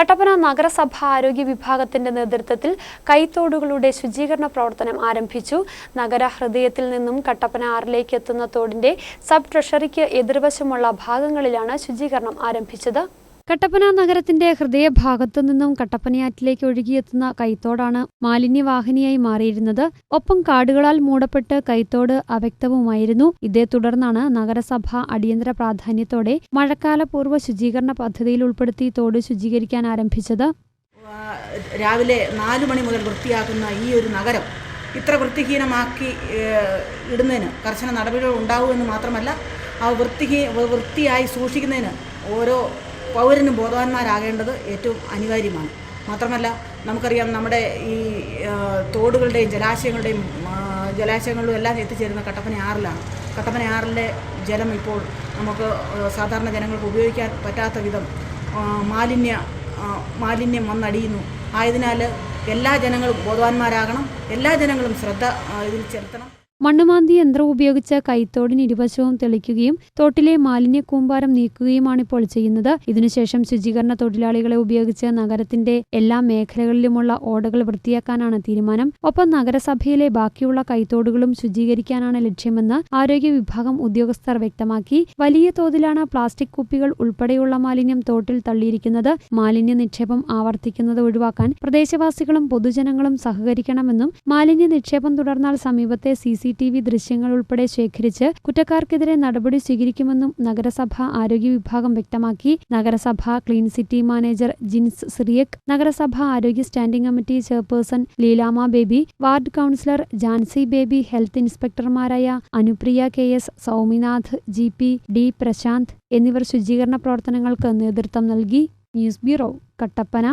കട്ടപ്പന നഗരസഭ ആരോഗ്യ വിഭാഗത്തിന്റെ നേതൃത്വത്തിൽ കൈത്തോടുകളുടെ ശുചീകരണ പ്രവർത്തനം ആരംഭിച്ചു. നഗര ഹൃദയത്തിൽ നിന്നും കട്ടപ്പന ആറിലേക്ക് എത്തുന്ന തോടിന്റെ സബ് ട്രഷറിക്ക് എതിർവശമുള്ള ഭാഗങ്ങളിലാണ് ശുചീകരണം ആരംഭിച്ചത്. കട്ടപ്പന നഗരത്തിന്റെ ഹൃദയഭാഗത്തു നിന്നും കട്ടപ്പനയാറ്റിലേക്ക് ഒഴുകിയെത്തുന്ന കൈത്തോടാണ് മാലിന്യവാഹിനിയായി മാറിയിരുന്നത്. ഒപ്പം കാടുകളാൽ മൂടപ്പെട്ട് കൈത്തോട് അവ്യക്തവുമായിരുന്നു. ഇതേ തുടർന്നാണ് നഗരസഭ അടിയന്തര പ്രാധാന്യത്തോടെ മഴക്കാലപൂർവ ശുചീകരണ പദ്ധതിയിൽ ഉൾപ്പെടുത്തി തോട് ശുചീകരിക്കാൻ ആരംഭിച്ചത്. രാവിലെ നാലു മണി മുതൽ വൃത്തിയാക്കുന്ന ഈ ഒരു നഗരം ഇത്ര വൃത്തിഹീനമാക്കി ഇടുന്നതിന് കർശന നടപടികൾ ഉണ്ടാവുമെന്ന് മാത്രമല്ല ആ വൃത്തിഹീ വൃത്തിയായി സൂക്ഷിക്കുന്നതിന് ഓരോ പൗരനും ബോധവാന്മാരാകേണ്ടത് ഏറ്റവും അനിവാര്യമാണ്. മാത്രമല്ല നമുക്കറിയാം നമ്മുടെ ഈ തോടുകളുടെയും ജലാശയങ്ങളുടെയും ജലാശയങ്ങളിലും എല്ലാം എത്തിച്ചേരുന്ന കട്ടപ്പന ആറിലാണ്. കട്ടപ്പന ആറിലെ ജലം ഇപ്പോൾ നമുക്ക് സാധാരണ ജനങ്ങൾക്ക് ഉപയോഗിക്കാൻ പറ്റാത്ത വിധം മാലിന്യ മാലിന്യം വന്നടിയുന്നു. ആയതിനാൽ എല്ലാ ജനങ്ങളും ബോധവാന്മാരാകണം. എല്ലാ ജനങ്ങളും ശ്രദ്ധ ഇതിൽ ചെലുത്തണം. മണ്ണുമാന്തി യന്ത്രം ഉപയോഗിച്ച് കൈത്തോടിന് ഇരുവശവും തെളിക്കുകയും തോട്ടിലെ മാലിന്യ കൂമ്പാരം നീക്കുകയുമാണ് ഇപ്പോൾ ചെയ്യുന്നത്. ഇതിനുശേഷം ശുചീകരണ തൊഴിലാളികളെ ഉപയോഗിച്ച് നഗരത്തിന്റെ എല്ലാ മേഖലകളിലുമുള്ള ഓടകൾ വൃത്തിയാക്കാനാണ് തീരുമാനം. ഒപ്പം നഗരസഭയിലെ ബാക്കിയുള്ള കൈത്തോടുകളും ശുചീകരിക്കാനാണ് ലക്ഷ്യമെന്ന് ആരോഗ്യ വിഭാഗം ഉദ്യോഗസ്ഥർ വ്യക്തമാക്കി. വലിയ തോതിലാണ് പ്ലാസ്റ്റിക് കുപ്പികൾ ഉൾപ്പെടെയുള്ള മാലിന്യം തോട്ടിൽ തള്ളിയിരിക്കുന്നത്. മാലിന്യ നിക്ഷേപം ആവർത്തിക്കുന്നത് ഒഴിവാക്കാൻ പ്രദേശവാസികളും പൊതുജനങ്ങളും സഹകരിക്കണമെന്നും മാലിന്യ നിക്ഷേപം തുടർന്നാൽ സമീപത്തെ സി സി ടി ദൃശ്യങ്ങൾ ഉൾപ്പെടെ ശേഖരിച്ച് കുറ്റക്കാർക്കെതിരെ നടപടി സ്വീകരിക്കുമെന്നും നഗരസഭ ആരോഗ്യ വിഭാഗം വ്യക്തമാക്കി. നഗരസഭ clean city manager Jins Cyriac നഗരസഭ ആരോഗ്യ standing committee chairperson Leelamma Baby ward councillor Jancy Baby health ഇൻസ്പെക്ടർമാരായ Anupriya K S Souminath G P D Prashanth എന്നിവർ ശുചീകരണ പ്രവർത്തനങ്ങൾക്ക് നേതൃത്വം നൽകി. News bureau Kattappana.